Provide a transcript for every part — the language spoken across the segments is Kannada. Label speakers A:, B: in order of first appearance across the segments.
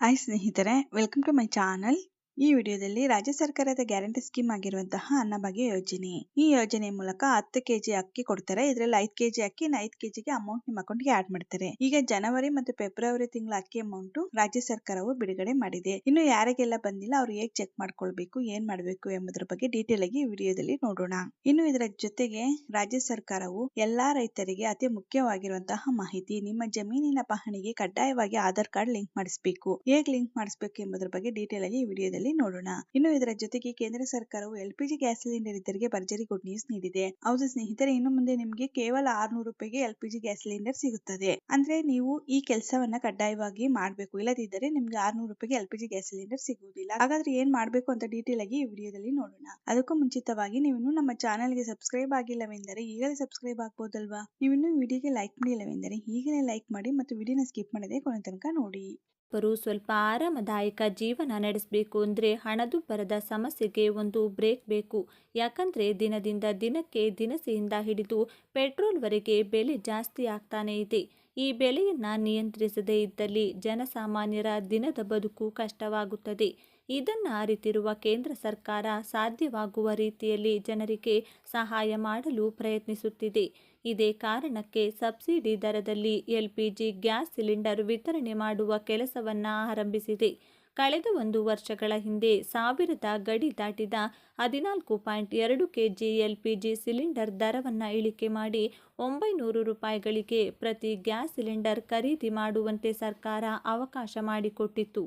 A: ಹಾಯ್ ಸ್ನೇಹಿತರೆ ವೆಲ್ಕಮ್ ಟು ಮೈ ಚಾನಲ್ ಈ ವಿಡಿಯೋದಲ್ಲಿ ರಾಜ್ಯ ಸರ್ಕಾರದ ಗ್ಯಾರಂಟಿ ಸ್ಕೀಮ್ ಆಗಿರುವಂತಹ ಅನ್ನಭಾಗ್ಯ ಯೋಜನೆ. ಈ ಯೋಜನೆ ಮೂಲಕ ಹತ್ತು ಕೆಜಿ ಅಕ್ಕಿ ಕೊಡ್ತಾರೆ. ಇದರಲ್ಲಿ ಐದ್ ಕೆಜಿ ಅಕ್ಕಿ ಐದ್ ಕೆಜಿಗೆ ಅಮೌಂಟ್ ನಿಮ್ಮ ಅಕೌಂಟ್ಗೆ ಆಡ್ ಮಾಡ್ತಾರೆ. ಈಗ ಜನವರಿ ಮತ್ತು ಫೆಬ್ರವರಿ ತಿಂಗಳ ಅಕ್ಕಿ ಅಮೌಂಟ್ ರಾಜ್ಯ ಸರ್ಕಾರವು ಬಿಡುಗಡೆ ಮಾಡಿದೆ. ಇನ್ನು ಯಾರಿಗೆಲ್ಲ ಬಂದಿಲ್ಲ, ಅವ್ರು ಹೇಗ್ ಚೆಕ್ ಮಾಡ್ಕೊಳ್ಬೇಕು, ಏನ್ ಮಾಡ್ಬೇಕು ಎಂಬುದರ ಬಗ್ಗೆ ಡೀಟೇಲ್ ಆಗಿ ವಿಡಿಯೋದಲ್ಲಿ ನೋಡೋಣ. ಇನ್ನು ಇದರ ಜೊತೆಗೆ ರಾಜ್ಯ ಸರ್ಕಾರವು ಎಲ್ಲಾ ರೈತರಿಗೆ ಅತಿ ಮುಖ್ಯವಾಗಿರುವಂತಹ ಮಾಹಿತಿ, ನಿಮ್ಮ ಜಮೀನಿನ ಪಹಣಿಗೆ ಕಡ್ಡಾಯವಾಗಿ ಆಧಾರ್ ಕಾರ್ಡ್ ಲಿಂಕ್ ಮಾಡಿಸಬೇಕು. ಹೇಗ್ ಲಿಂಕ್ ಮಾಡಿಸಬೇಕು ಎಂಬುದರ ಬಗ್ಗೆ ಡೀಟೇಲ್ ಆಗಿ ಈ ವಿಡಿಯೋದಲ್ಲಿ ನೋಡೋಣ. ಇನ್ನು ಇದರ ಜೊತೆಗೆ ಕೇಂದ್ರ ಸರ್ಕಾರವು L P G gas cylinder ಇದ್ದರಿಗೆ ಭರ್ಜರಿ ಗುಡ್ ನ್ಯೂಸ್ ನೀಡಿದೆ. ಹೌದು ಸ್ನೇಹಿತರೆ, ಇನ್ನು ಮುಂದೆ ನಿಮಗೆ ಕೇವಲ ಆರ್ನೂರು ರೂಪಾಯಿಗೆ L P G gas cylinder ಸಿಗುತ್ತದೆ. ಅಂದ್ರೆ ನೀವು ಈ ಕೆಲಸವನ್ನ ಕಡ್ಡಾಯವಾಗಿ ಮಾಡಬೇಕು. ಇಲ್ಲದಿದ್ದರೆ ನಿಮ್ಗೆ ಆರ್ನೂರು ರೂಪಾಯಿಗೆ L P G gas cylinder ಸಿಗುವುದಿಲ್ಲ. ಹಾಗಾದ್ರೆ ಏನ್ ಮಾಡಬೇಕು ಅಂತ ಡೀಟೇಲ್ ಆಗಿ ಈ ವಿಡಿಯೋದಲ್ಲಿ ನೋಡೋಣ. ಅದಕ್ಕೂ ಮುಂಚಿತವಾಗಿ ನೀವು ನಮ್ಮ ನಮ್ಮ ಚಾನೆಲ್ಗೆ ಸಬ್ಸ್ಕ್ರೈಬ್ ಆಗಿಲ್ಲವೆಂದರೆ ಈಗಲೇ ಸಬ್ಸ್ಕ್ರೈಬ್ ಆಗ್ಬೋದಲ್ವಾ? ನೀವು ಇನ್ನು ವಿಡಿಯೋಗೆ ಲೈಕ್ ಮಾಡಿಲ್ಲವೆಂದರೆ ಈಗಲೇ ಲೈಕ್ ಮಾಡಿ ಮತ್ತು ವಿಡಿಯೋನ ಸ್ಕಿಪ್ ಮಾಡದೆ ಕೊನೆ ತನಕ ನೋಡಿ.
B: ಒಬ್ಬರು ಸ್ವಲ್ಪ ಆರಾಮದಾಯಕ ಜೀವನ ನಡೆಸಬೇಕು ಅಂದರೆ ಹಣದುಬ್ಬರದ ಸಮಸ್ಯೆಗೆ ಒಂದು ಬ್ರೇಕ್ ಬೇಕು. ಯಾಕಂದರೆ ದಿನದಿಂದ ದಿನಕ್ಕೆ ದಿನಸಿಯಿಂದ ಹಿಡಿದು ಪೆಟ್ರೋಲ್ವರೆಗೆ ಬೆಲೆ ಜಾಸ್ತಿ ಆಗ್ತಾನೇ ಇದೆ. ಈ ಬೆಲೆಯನ್ನು ನಿಯಂತ್ರಿಸದೇ ಇದ್ದಲ್ಲಿ ಜನಸಾಮಾನ್ಯರ ದಿನದ ಬದುಕು ಕಷ್ಟವಾಗುತ್ತದೆ. ಇದನ್ನು ಅರಿತಿರುವ ಕೇಂದ್ರ ಸರ್ಕಾರ ಸಾಧ್ಯವಾಗುವ ರೀತಿಯಲ್ಲಿ ಜನರಿಗೆ ಸಹಾಯ ಮಾಡಲು ಪ್ರಯತ್ನಿಸುತ್ತಿದೆ. ಇದೇ ಕಾರಣಕ್ಕೆ ಸಬ್ಸಿಡಿ ದರದಲ್ಲಿ ಎಲ್ಪಿಜಿ ಗ್ಯಾಸ್ ಸಿಲಿಂಡರ್ ವಿತರಣೆ ಮಾಡುವ ಕೆಲಸವನ್ನು ಆರಂಭಿಸಿದೆ. ಕಳೆದ ಒಂದು ವರ್ಷಗಳ ಹಿಂದೆ ಸಾವಿರದ ಗಡಿ ದಾಟಿದ ಹದಿನಾಲ್ಕು ಪಾಯಿಂಟ್ ಎರಡು K G L P G cylinder ದರವನ್ನು ಇಳಿಕೆ ಮಾಡಿ ಒಂಬೈನೂರು ರೂಪಾಯಿಗಳಿಗೆ ಪ್ರತಿ ಗ್ಯಾಸ್ ಸಿಲಿಂಡರ್ ಖರೀದಿ ಮಾಡುವಂತೆ ಸರ್ಕಾರ ಅವಕಾಶ ಮಾಡಿಕೊಟ್ಟಿತ್ತು.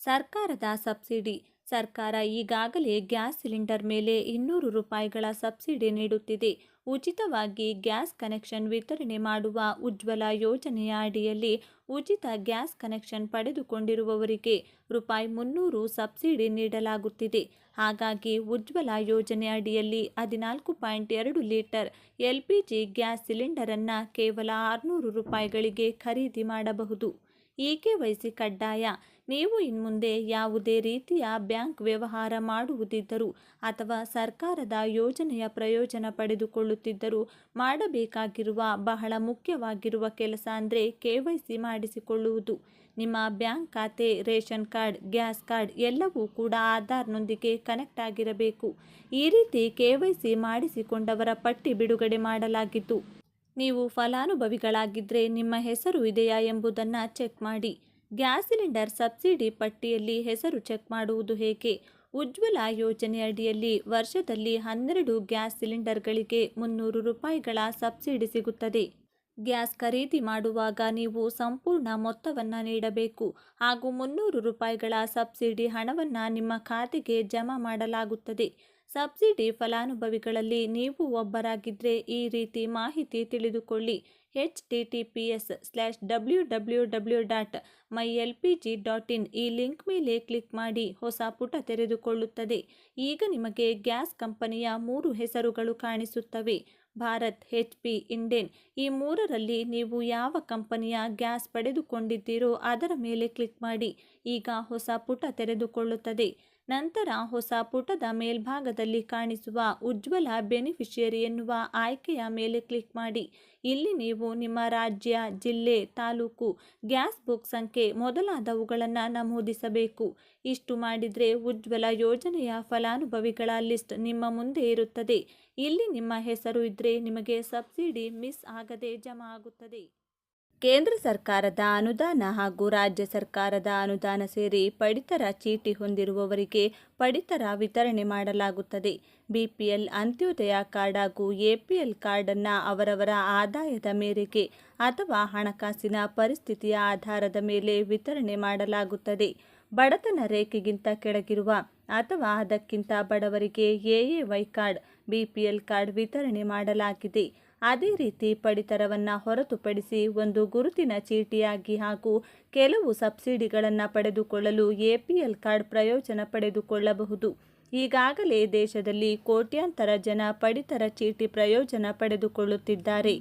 B: ಸರ್ಕಾರದ ಸಬ್ಸಿಡಿ ಸರ್ಕಾರ ಈಗಾಗಲೇ ಗ್ಯಾಸ್ ಸಿಲಿಂಡರ್ ಮೇಲೆ ಇನ್ನೂರು ರೂಪಾಯಿಗಳ ಸಬ್ಸಿಡಿ ನೀಡುತ್ತಿದೆ. ಉಚಿತವಾಗಿ ಗ್ಯಾಸ್ ಕನೆಕ್ಷನ್ ವಿತರಣೆ ಮಾಡುವ ಉಜ್ವಲ ಯೋಜನೆಯ ಅಡಿಯಲ್ಲಿ ಉಚಿತ ಗ್ಯಾಸ್ ಕನೆಕ್ಷನ್ ಪಡೆದುಕೊಂಡಿರುವವರಿಗೆ ರೂಪಾಯಿ ಮುನ್ನೂರು ಸಬ್ಸಿಡಿ ನೀಡಲಾಗುತ್ತಿದೆ. ಹಾಗಾಗಿ ಉಜ್ವಲ ಯೋಜನೆ ಅಡಿಯಲ್ಲಿ ಹದಿನಾಲ್ಕು ಪಾಯಿಂಟ್ ಎರಡು litre L P G gas ಸಿಲಿಂಡರನ್ನು ಕೇವಲ ಆರುನೂರು ರೂಪಾಯಿಗಳಿಗೆ ಖರೀದಿ ಮಾಡಬಹುದು. ಈ ಕೆ ವಹಿಸಿ ಕಡ್ಡಾಯ? ನೀವು ಇನ್ಮುಂದೆ ಯಾವುದೇ ರೀತಿಯ ಬ್ಯಾಂಕ್ ವ್ಯವಹಾರ ಮಾಡುವುದಿದ್ದರೂ ಅಥವಾ ಸರ್ಕಾರದ ಯೋಜನೆಯ ಪ್ರಯೋಜನ ಪಡೆದುಕೊಳ್ಳುತ್ತಿದ್ದರೂ ಮಾಡಬೇಕಾಗಿರುವ ಬಹಳ ಮುಖ್ಯವಾಗಿರುವ ಕೆಲಸ ಅಂದರೆ ಕೆ ವೈ ಸಿ ಮಾಡಿಸಿಕೊಳ್ಳುವುದು. ನಿಮ್ಮ ಬ್ಯಾಂಕ್ ಖಾತೆ, ರೇಷನ್ ಕಾರ್ಡ್, ಗ್ಯಾಸ್ ಕಾರ್ಡ್ ಎಲ್ಲವೂ ಕೂಡ ಆಧಾರ್ನೊಂದಿಗೆ ಕನೆಕ್ಟ್ ಆಗಿರಬೇಕು. ಈ ರೀತಿ ಕೆ ವೈ ಸಿ ಮಾಡಿಸಿಕೊಂಡವರ ಪಟ್ಟಿ ಬಿಡುಗಡೆ ಮಾಡಲಾಗಿದ್ದು ನೀವು ಫಲಾನುಭವಿಗಳಾಗಿದ್ದರೆ ನಿಮ್ಮ ಹೆಸರು ಇದೆಯಾ ಎಂಬುದನ್ನು ಚೆಕ್ ಮಾಡಿ. ಗ್ಯಾಸ್ ಸಿಲಿಂಡರ್ ಸಬ್ಸಿಡಿ ಪಟ್ಟಿಯಲ್ಲಿ ಹೆಸರು ಚೆಕ್ ಮಾಡುವುದು ಹೇಗೆ? ಉಜ್ವಲ ಯೋಜನೆ ಅಡಿಯಲ್ಲಿ ವರ್ಷದಲ್ಲಿ ಹನ್ನೆರಡು ಗ್ಯಾಸ್ ಸಿಲಿಂಡರ್ಗಳಿಗೆ ಮುನ್ನೂರು ರೂಪಾಯಿಗಳ ಸಬ್ಸಿಡಿ ಸಿಗುತ್ತದೆ. ಗ್ಯಾಸ್ ಖರೀದಿ ಮಾಡುವಾಗ ನೀವು ಸಂಪೂರ್ಣ ಮೊತ್ತವನ್ನು ನೀಡಬೇಕು. ಹಾಗೂ ಮುನ್ನೂರು ರೂಪಾಯಿಗಳ ಸಬ್ಸಿಡಿ ಹಣವನ್ನು ನಿಮ್ಮ ಖಾತೆಗೆ ಜಮಾ ಮಾಡಲಾಗುತ್ತದೆ. ಸಬ್ಸಿಡಿ ಫಲಾನುಭವಿಗಳಲ್ಲಿ ನೀವು ಒಬ್ಬರಾಗಿದ್ದರೆ ಈ ರೀತಿ ಮಾಹಿತಿ ತಿಳಿದುಕೊಳ್ಳಿ. H T T P S slash W W W dot my L P G dot in ಈ ಲಿಂಕ್ ಮೇಲೆ ಕ್ಲಿಕ್ ಮಾಡಿ ಹೊಸ ಪುಟ ತೆರೆದುಕೊಳ್ಳುತ್ತದೆ. ಈಗ ನಿಮಗೆ ಗ್ಯಾಸ್ ಕಂಪನಿಯ ಮೂರು ಹೆಸರುಗಳು ಕಾಣಿಸುತ್ತವೆ. ಭಾರತ್ ಹೆಚ್ ಪಿ ಇಂಡೇನ್ ಈ ಮೂರರಲ್ಲಿ ನೀವು ಯಾವ ಕಂಪನಿಯ ಗ್ಯಾಸ್ ಪಡೆದುಕೊಂಡಿದ್ದೀರೋ ಅದರ ಮೇಲೆ ಕ್ಲಿಕ್ ಮಾಡಿ. ಈಗ ಹೊಸ ಪುಟ ತೆರೆದುಕೊಳ್ಳುತ್ತದೆ. ನಂತರ ಹೊಸ ಪುಟದ ಮೇಲ್ಭಾಗದಲ್ಲಿ ಕಾಣಿಸುವ ಉಜ್ವಲ ಬೆನಿಫಿಷಿಯರಿ ಎನ್ನುವ ಆಯ್ಕೆಯ ಮೇಲೆ ಕ್ಲಿಕ್ ಮಾಡಿ. ಇಲ್ಲಿ ನೀವು ನಿಮ್ಮ ರಾಜ್ಯ, ಜಿಲ್ಲೆ, ತಾಲೂಕು, ಗ್ಯಾಸ್ ಬುಕ್ ಸಂಖ್ಯೆ ಮೊದಲಾದವುಗಳನ್ನು ನಮೂದಿಸಬೇಕು. ಇಷ್ಟು ಮಾಡಿದರೆ ಉಜ್ವಲ ಯೋಜನೆಯ ಫಲಾನುಭವಿಗಳ ಲಿಸ್ಟ್ ನಿಮ್ಮ ಮುಂದೆ ಇರುತ್ತದೆ. ಇಲ್ಲಿ ನಿಮ್ಮ ಹೆಸರು ಇದ್ದರೆ ನಿಮಗೆ ಸಬ್ಸಿಡಿ ಮಿಸ್ ಆಗದೆ ಜಮಾ ಆಗುತ್ತದೆ. ಕೇಂದ್ರ ಸರ್ಕಾರದ ಅನುದಾನ ಹಾಗೂ ರಾಜ್ಯ ಸರ್ಕಾರದ ಅನುದಾನ ಸೇರಿ ಪಡಿತರ ಚೀಟಿ ಹೊಂದಿರುವವರಿಗೆ ಪಡಿತರ ವಿತರಣೆ ಮಾಡಲಾಗುತ್ತದೆ. ಬಿಪಿಎಲ್ ಅಂತ್ಯೋದಯ ಕಾರ್ಡ್ ಹಾಗೂ ಎಪಿಎಲ್ ಕಾರ್ಡನ್ನು ಅವರವರ ಆದಾಯದ ಮೇರೆಗೆ ಅಥವಾ ಹಣಕಾಸಿನ ಪರಿಸ್ಥಿತಿಯ ಆಧಾರದ ಮೇಲೆ ವಿತರಣೆ ಮಾಡಲಾಗುತ್ತದೆ. ಬಡತನ ರೇಖೆಗಿಂತ ಕೆಳಗಿರುವ ಅಥವಾ ಅದಕ್ಕಿಂತ ಬಡವರಿಗೆ ಎಎವೈ ಕಾರ್ಡ್, ಬಿಪಿಎಲ್ ಕಾರ್ಡ್ ವಿತರಣೆ ಮಾಡಲಾಗಿದೆ. ಅದೇ ರೀತಿ ಪಡಿತರವನ್ನು ಹೊರತುಪಡಿಸಿ ಒಂದು ಗುರುತಿನ ಚೀಟಿಯಾಗಿ ಹಾಗೂ ಕೆಲವು ಸಬ್ಸಿಡಿಗಳನ್ನು ಪಡೆದುಕೊಳ್ಳಲು ಎಪಿಎಲ್ ಕಾರ್ಡ್ ಪ್ರಯೋಜನ ಪಡೆದುಕೊಳ್ಳಬಹುದು. ಈಗಾಗಲೇ ದೇಶದಲ್ಲಿ ಕೋಟ್ಯಾಂತರ ಜನ ಪಡಿತರ ಚೀಟಿ ಪ್ರಯೋಜನ ಪಡೆದುಕೊಳ್ಳುತ್ತಿದ್ದಾರೆ.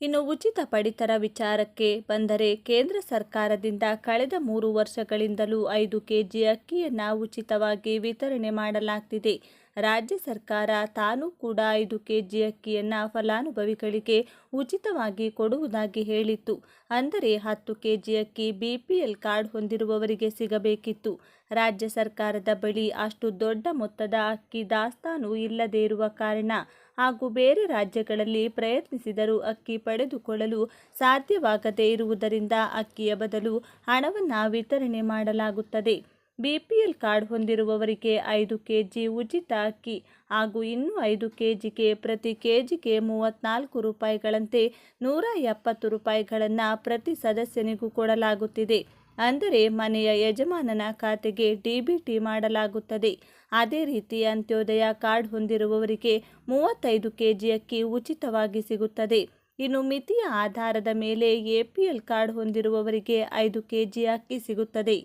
B: ಇನ್ನು ಉಚಿತ ಪಡಿತರ ವಿಚಾರಕ್ಕೆ ಬಂದರೆ ಕೇಂದ್ರ ಸರ್ಕಾರದಿಂದ ಕಳೆದ ಮೂರು ವರ್ಷಗಳಿಂದಲೂ ಐದು ಕೆಜಿ ಅಕ್ಕಿಯನ್ನು ಉಚಿತವಾಗಿ ವಿತರಣೆ ಮಾಡಲಾಗ್ತಿದೆ. ರಾಜ್ಯ ಸರ್ಕಾರ ತಾನೂ ಕೂಡ ಐದು ಕೆಜಿ ಅಕ್ಕಿಯನ್ನು ಫಲಾನುಭವಿಗಳಿಗೆ ಉಚಿತವಾಗಿ ಕೊಡುವುದಾಗಿ ಹೇಳಿತ್ತು. ಅಂದರೆ ಹತ್ತು ಕೆಜಿ ಅಕ್ಕಿ ಬಿಪಿಎಲ್ ಕಾರ್ಡ್ ಹೊಂದಿರುವವರಿಗೆ ಸಿಗಬೇಕಿತ್ತು. ರಾಜ್ಯ ಸರ್ಕಾರದ ಬಳಿ ಅಷ್ಟು ದೊಡ್ಡ ಮೊತ್ತದ ಅಕ್ಕಿ ದಾಸ್ತಾನು ಇಲ್ಲದೇ ಇರುವ ಕಾರಣ ಹಾಗೂ ಬೇರೆ ರಾಜ್ಯಗಳಲ್ಲಿ ಪ್ರಯತ್ನಿಸಿದರೂ ಅಕ್ಕಿ ಪಡೆದುಕೊಳ್ಳಲು ಸಾಧ್ಯವಾಗದೇ ಇರುವುದರಿಂದ ಅಕ್ಕಿಯ ಬದಲು ಹಣವನ್ನು ವಿತರಣೆ ಮಾಡಲಾಗುತ್ತದೆ. ಬಿಪಿಎಲ್ ಕಾರ್ಡ್ ಹೊಂದಿರುವವರಿಗೆ ಐದು ಕೆಜಿ ಉಚಿತ ಅಕ್ಕಿ ಹಾಗೂ ಇನ್ನೂ ಐದು ಕೆಜಿಗೆ ಪ್ರತಿ ಕೆಜಿಗೆ ಮೂವತ್ತ್ನಾಲ್ಕು ರೂಪಾಯಿಗಳಂತೆ ನೂರ ಎಪ್ಪತ್ತು ರೂಪಾಯಿಗಳನ್ನು ಪ್ರತಿ ಸದಸ್ಯನಿಗೂ ಕೊಡಲಾಗುತ್ತಿದೆ. ಅಂದರೆ ಮನೆಯ ಯಜಮಾನನ ಖಾತೆಗೆ ಡಿಬಿಟಿ ಮಾಡಲಾಗುತ್ತದೆ. ಅದೇ ರೀತಿ ಅಂತ್ಯೋದಯ ಕಾರ್ಡ್ ಹೊಂದಿರುವವರಿಗೆ ಮೂವತ್ತೈದು ಕೆಜಿ ಅಕ್ಕಿ ಉಚಿತವಾಗಿ ಸಿಗುತ್ತದೆ. ಇನ್ನು ಮಿತಿಯ ಆಧಾರದ ಮೇಲೆ ಎಪಿಎಲ್ ಕಾರ್ಡ್ ಹೊಂದಿರುವವರಿಗೆ ಐದು ಕೆಜಿ ಅಕ್ಕಿ ಸಿಗುತ್ತದೆ.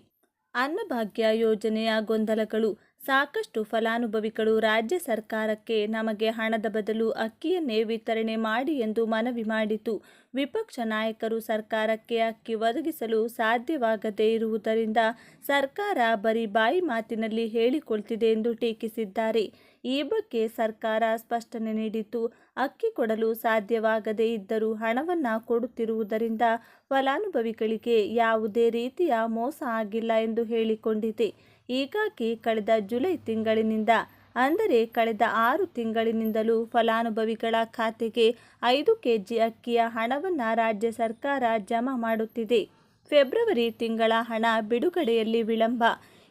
B: ಅನ್ನಭಾಗ್ಯ ಯೋಜನೆಯ ಗೊಂದಲಗಳು ಸಾಕಷ್ಟು ಫಲಾನುಭವಿಗಳು ರಾಜ್ಯ ಸರ್ಕಾರಕ್ಕೆ ನಮಗೆ ಹಣದ ಬದಲು ಅಕ್ಕಿಯನ್ನೇ ವಿತರಣೆ ಮಾಡಿ ಎಂದು ಮನವಿ ಮಾಡಿತು. ವಿಪಕ್ಷ ನಾಯಕರು ಸರ್ಕಾರಕ್ಕೆ ಅಕ್ಕಿ ಒದಗಿಸಲು ಸಾಧ್ಯವಾಗದೇ ಇರುವುದರಿಂದ ಸರ್ಕಾರ ಬರೀ ಬಾಯಿ ಮಾತಿನಲ್ಲಿ ಹೇಳಿಕೊಳ್ತಿದೆ ಎಂದು ಟೀಕಿಸಿದ್ದಾರೆ. ಈ ಬಗ್ಗೆ ಸರ್ಕಾರ ಸ್ಪಷ್ಟನೆ ನೀಡಿತು ಅಕ್ಕಿ ಕೊಡಲು ಸಾಧ್ಯವಾಗದೇ ಇದ್ದರೂ ಹಣವನ್ನು ಕೊಡುತ್ತಿರುವುದರಿಂದ ಫಲಾನುಭವಿಗಳಿಗೆ ಯಾವುದೇ ರೀತಿಯ ಮೋಸ ಆಗಿಲ್ಲ ಎಂದು ಹೇಳಿಕೊಂಡಿದೆ. ಹೀಗಾಗಿ ಕಳೆದ ಜುಲೈ ತಿಂಗಳಿನಿಂದ, ಅಂದರೆ ಕಳೆದ ಆರು ತಿಂಗಳಿನಿಂದಲೂ ಫಲಾನುಭವಿಗಳ ಖಾತೆಗೆ ಐದು ಕೆಜಿ ಅಕ್ಕಿಯ ಹಣವನ್ನು ರಾಜ್ಯ ಸರ್ಕಾರ ಜಮಾ ಮಾಡುತ್ತಿದೆ. ಫೆಬ್ರವರಿ ತಿಂಗಳ ಹಣ ಬಿಡುಗಡೆಯಲ್ಲಿ ವಿಳಂಬ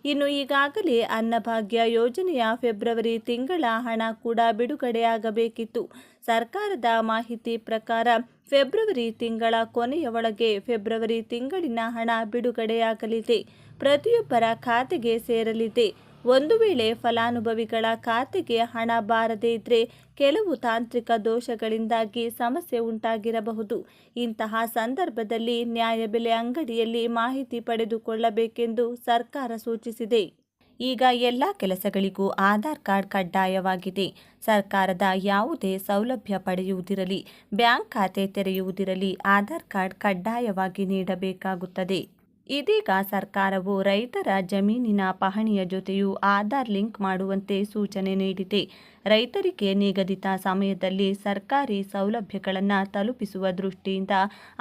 B: ಇನ್ನು ಈಗಾಗಲೇ ಅನ್ನಭಾಗ್ಯ ಯೋಜನೆಯ ಫೆಬ್ರವರಿ ತಿಂಗಳ ಹಣ ಕೂಡ ಬಿಡುಗಡೆಯಾಗಬೇಕಿತ್ತು. ಸರ್ಕಾರದ ಮಾಹಿತಿ ಪ್ರಕಾರ ಫೆಬ್ರವರಿ ತಿಂಗಳ ಕೊನೆಯ ಒಳಗೆ ಫೆಬ್ರವರಿ ತಿಂಗಳಿನ ಹಣ ಬಿಡುಗಡೆಯಾಗಲಿದೆ. ಪ್ರತಿಯೊಬ್ಬರ ಖಾತೆಗೆ ಸೇರಲಿದೆ. ಒಂದು ವೇಳೆ ಫಲಾನುಭವಿಗಳ ಖಾತೆಗೆ ಹಣ ಬಾರದೇ ಇದ್ದರೆ ಕೆಲವು ತಾಂತ್ರಿಕ ದೋಷಗಳಿಂದಾಗಿ ಸಮಸ್ಯೆ ಉಂಟಾಗಿರಬಹುದು. ಇಂತಹ ಸಂದರ್ಭದಲ್ಲಿ ನ್ಯಾಯಬೆಲೆ ಅಂಗಡಿಯಲ್ಲಿ ಮಾಹಿತಿ ಪಡೆದುಕೊಳ್ಳಬೇಕೆಂದು ಸರ್ಕಾರ ಸೂಚಿಸಿದೆ. ಈಗ ಎಲ್ಲ ಕೆಲಸಗಳಿಗೂ ಆಧಾರ್ ಕಾರ್ಡ್ ಕಡ್ಡಾಯವಾಗಿದೆ. ಸರ್ಕಾರದ ಯಾವುದೇ ಸೌಲಭ್ಯ ಪಡೆಯುವುದಿರಲಿ, ಬ್ಯಾಂಕ್ ಖಾತೆ ತೆರೆಯುವುದಿರಲಿ, ಆಧಾರ್ ಕಾರ್ಡ್ ಕಡ್ಡಾಯವಾಗಿ ನೀಡಬೇಕಾಗುತ್ತದೆ. ಇದೀಗ ಸರ್ಕಾರವು ರೈತರ ಜಮೀನಿನ ಪಹಣಿಯ ಜೊತೆಯೂ ಆಧಾರ್ ಲಿಂಕ್ ಮಾಡುವಂತೆ ಸೂಚನೆ ನೀಡಿದೆ. ರೈತರಿಗೆ ನಿಗದಿತ ಸಮಯದಲ್ಲಿ ಸರ್ಕಾರಿ ಸೌಲಭ್ಯಗಳನ್ನು ತಲುಪಿಸುವ ದೃಷ್ಟಿಯಿಂದ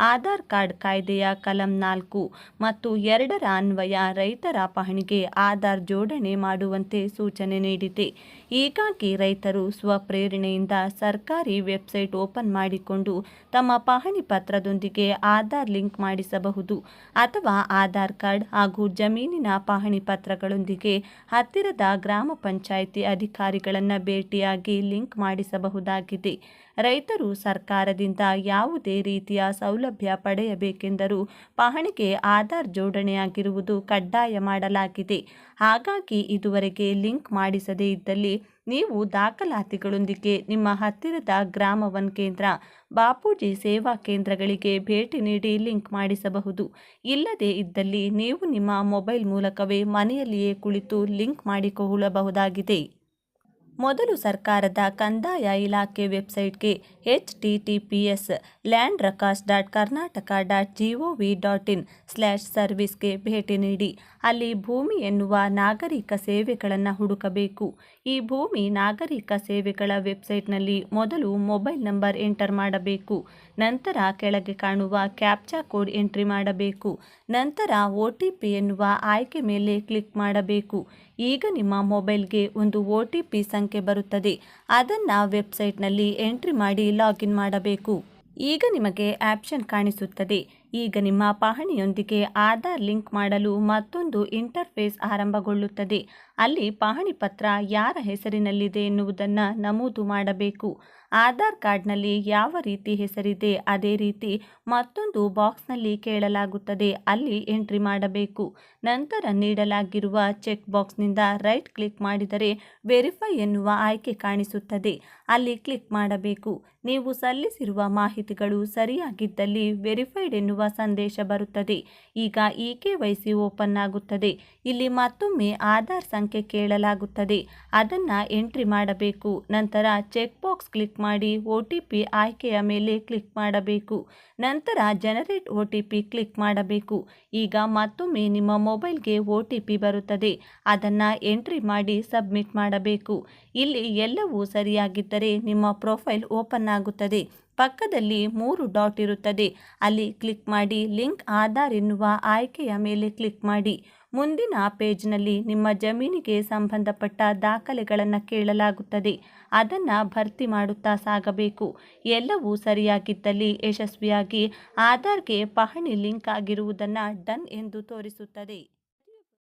B: ಆಧಾರ್ ಕಾರ್ಡ್ ಕಾಯ್ದೆಯ ಕಲಂ ನಾಲ್ಕು ಮತ್ತು ಎರಡರ ಅನ್ವಯ ರೈತರ ಪಹಣಿಗೆ ಆಧಾರ್ ಜೋಡಣೆ ಮಾಡುವಂತೆ ಸೂಚನೆ ನೀಡಿದೆ. ಹೀಗಾಗಿ ರೈತರು ಸ್ವಪ್ರೇರಣೆಯಿಂದ ಸರ್ಕಾರಿ ವೆಬ್ಸೈಟ್ ಓಪನ್ ಮಾಡಿಕೊಂಡು ತಮ್ಮ ಪಹಣಿ ಪತ್ರದೊಂದಿಗೆ ಆಧಾರ್ ಲಿಂಕ್ ಮಾಡಿಸಬಹುದು ಅಥವಾ ಆಧಾರ್ ಕಾರ್ಡ್ ಹಾಗೂ ಜಮೀನಿನ ಪಹಣಿ ಪತ್ರಗಳೊಂದಿಗೆ ಹತ್ತಿರದ ಗ್ರಾಮ ಪಂಚಾಯಿತಿ ಅಧಿಕಾರಿಗಳನ್ನು ಭೇಟಿಯಾಗಿ ಲಿಂಕ್ ಮಾಡಿಸಬಹುದಾಗಿದೆ. ರೈತರು ಸರ್ಕಾರದಿಂದ ಯಾವುದೇ ರೀತಿಯ ಸೌಲಭ್ಯ ಪಡೆಯಬೇಕೆಂದರೂ ಪಹಣಿಗೆ ಆಧಾರ್ ಜೋಡಣೆಯಾಗಿರುವುದು ಕಡ್ಡಾಯ ಮಾಡಲಾಗಿದೆ. ಹಾಗಾಗಿ ಇದುವರೆಗೆ ಲಿಂಕ್ ಮಾಡಿಸದೇ ಇದ್ದಲ್ಲಿ ನೀವು ದಾಖಲಾತಿಗಳೊಂದಿಗೆ ನಿಮ್ಮ ಹತ್ತಿರದ ಗ್ರಾಮ ವನ್ ಕೇಂದ್ರ, ಬಾಪೂಜಿ ಸೇವಾ ಕೇಂದ್ರಗಳಿಗೆ ಭೇಟಿ ನೀಡಿ ಲಿಂಕ್ ಮಾಡಿಸಬಹುದು. ಇಲ್ಲದೇ ಇದ್ದಲ್ಲಿ ನೀವು ನಿಮ್ಮ ಮೊಬೈಲ್ ಮೂಲಕವೇ ಮನೆಯಲ್ಲಿಯೇ ಕುಳಿತು ಲಿಂಕ್ ಮಾಡಿಕೊಳ್ಳಬಹುದಾಗಿದೆ. ಮೊದಲು ಸರ್ಕಾರದ ಕಂದಾಯ ಇಲಾಖೆ ವೆಬ್ಸೈಟ್ಗೆ H T T P S land records dot Karnataka dot G O V dot in slash ಸರ್ವಿಸ್ಗೆ ಭೇಟಿ ನೀಡಿ. ಅಲ್ಲಿ ಭೂಮಿ ಎನ್ನುವ ನಾಗರಿಕ ಸೇವೆಗಳನ್ನು ಹುಡುಕಬೇಕು. ಈ ಭೂಮಿ ನಾಗರಿಕ ಸೇವೆಗಳ ವೆಬ್ಸೈಟ್ನಲ್ಲಿ ಮೊದಲು ಮೊಬೈಲ್ ನಂಬರ್ ಎಂಟರ್ ಮಾಡಬೇಕು. ನಂತರ ಕೆಳಗೆ ಕಾಣುವ ಕ್ಯಾಪ್ಚಾ ಕೋಡ್ ಎಂಟ್ರಿ ಮಾಡಬೇಕು. ನಂತರ ಒ ಟಿ ಪಿ ಎನ್ನುವ ಆಯ್ಕೆ ಮೇಲೆ ಕ್ಲಿಕ್ ಮಾಡಬೇಕು. ಈಗ ನಿಮ್ಮ ಮೊಬೈಲ್ಗೆ ಒಂದು ಒ ಟಿ ಪಿ ಸಂಖ್ಯೆ ಬರುತ್ತದೆ. ಅದನ್ನು ವೆಬ್ಸೈಟ್ನಲ್ಲಿ ಎಂಟ್ರಿ ಮಾಡಿ ಲಾಗಿನ್ ಮಾಡಬೇಕು. ಈಗ ನಿಮಗೆ ಆಪ್ಷನ್ ಕಾಣಿಸುತ್ತದೆ. ಈಗ ನಿಮ್ಮ ಪಹಣಿಯೊಂದಿಗೆ ಆಧಾರ್ ಲಿಂಕ್ ಮಾಡಲು ಮತ್ತೊಂದು ಇಂಟರ್ಫೇಸ್ ಆರಂಭಗೊಳ್ಳುತ್ತದೆ. ಅಲ್ಲಿ ಪಹಣಿ ಪತ್ರ ಯಾರ ಹೆಸರಿನಲ್ಲಿದೆ ಎನ್ನುವುದನ್ನು ನಮೂದು ಮಾಡಬೇಕು. ಆಧಾರ್ ಕಾರ್ಡ್ನಲ್ಲಿ ಯಾವ ರೀತಿ ಹೆಸರಿದೆ, ಅದೇ ರೀತಿ ಮತ್ತೊಂದು ಬಾಕ್ಸ್ನಲ್ಲಿ ಕೇಳಲಾಗುತ್ತದೆ, ಅಲ್ಲಿ ಎಂಟ್ರಿ ಮಾಡಬೇಕು. ನಂತರ ನೀಡಲಾಗಿರುವ ಚೆಕ್ ಬಾಕ್ಸ್ನಿಂದ ರೈಟ್ ಕ್ಲಿಕ್ ಮಾಡಿದರೆ ವೆರಿಫೈ ಎನ್ನುವ ಆಯ್ಕೆ ಕಾಣಿಸುತ್ತದೆ. ಅಲ್ಲಿ ಕ್ಲಿಕ್ ಮಾಡಬೇಕು. ನೀವು ಸಲ್ಲಿಸಿರುವ ಮಾಹಿತಿಗಳು ಸರಿಯಾಗಿದ್ದಲ್ಲಿ ವೆರಿಫೈಡ್ ಎನ್ನುವ ಸಂದೇಶ ಬರುತ್ತದೆ. ಈಗ ಇ ಕೆ ವೈಸಿ ಓಪನ್ ಆಗುತ್ತದೆ. ಇಲ್ಲಿ ಮತ್ತೊಮ್ಮೆ ಆಧಾರ್ ಸಂಖ್ಯೆ ಕೇಳಲಾಗುತ್ತದೆ. ಅದನ್ನು ಎಂಟ್ರಿ ಮಾಡಬೇಕು. ನಂತರ ಚೆಕ್ ಬಾಕ್ಸ್ ಕ್ಲಿಕ್ ಮಾಡಿ ಒ ಟಿ ಪಿ ಆಯ್ಕೆಯ ಮೇಲೆ ಕ್ಲಿಕ್ ಮಾಡಬೇಕು. ನಂತರ generate O T P click ಮಾಡಬೇಕು. ಈಗ ಮತ್ತೊಮ್ಮೆ ನಿಮ್ಮ ಮೊಬೈಲ್ಗೆ ಒ ಟಿ ಪಿ ಬರುತ್ತದೆ. ಅದನ್ನು ಎಂಟ್ರಿ ಮಾಡಿ ಸಬ್ಮಿಟ್ ಮಾಡಬೇಕು. ಇಲ್ಲಿ ಎಲ್ಲವೂ ಸರಿಯಾಗಿದ್ದರೆ ನಿಮ್ಮ ಪ್ರೊಫೈಲ್ ಓಪನ್ ಆಗುತ್ತದೆ. ಪಕ್ಕದಲ್ಲಿ ಮೂರು ಡಾಟ್ ಇರುತ್ತದೆ. ಅಲ್ಲಿ ಕ್ಲಿಕ್ ಮಾಡಿ ಲಿಂಕ್ ಆಧಾರ್ ಎನ್ನುವ ಆಯ್ಕೆಯ ಮೇಲೆ ಕ್ಲಿಕ್ ಮಾಡಿ. ಮುಂದಿನ ಪೇಜ್ನಲ್ಲಿ ನಿಮ್ಮ ಜಮೀನಿಗೆ ಸಂಬಂಧಪಟ್ಟ ದಾಖಲೆಗಳನ್ನು ಕೇಳಲಾಗುತ್ತದೆ. ಅದನ್ನು ಭರ್ತಿ ಮಾಡುತ್ತಾ ಸಾಗಬೇಕು. ಎಲ್ಲವೂ ಸರಿಯಾಗಿದ್ದಲ್ಲಿ ಯಶಸ್ವಿಯಾಗಿ ಆಧಾರ್ಗೆ ಪಹಣಿ ಲಿಂಕ್ ಆಗಿರುವುದನ್ನು ಡನ್ ಎಂದು ತೋರಿಸುತ್ತದೆ.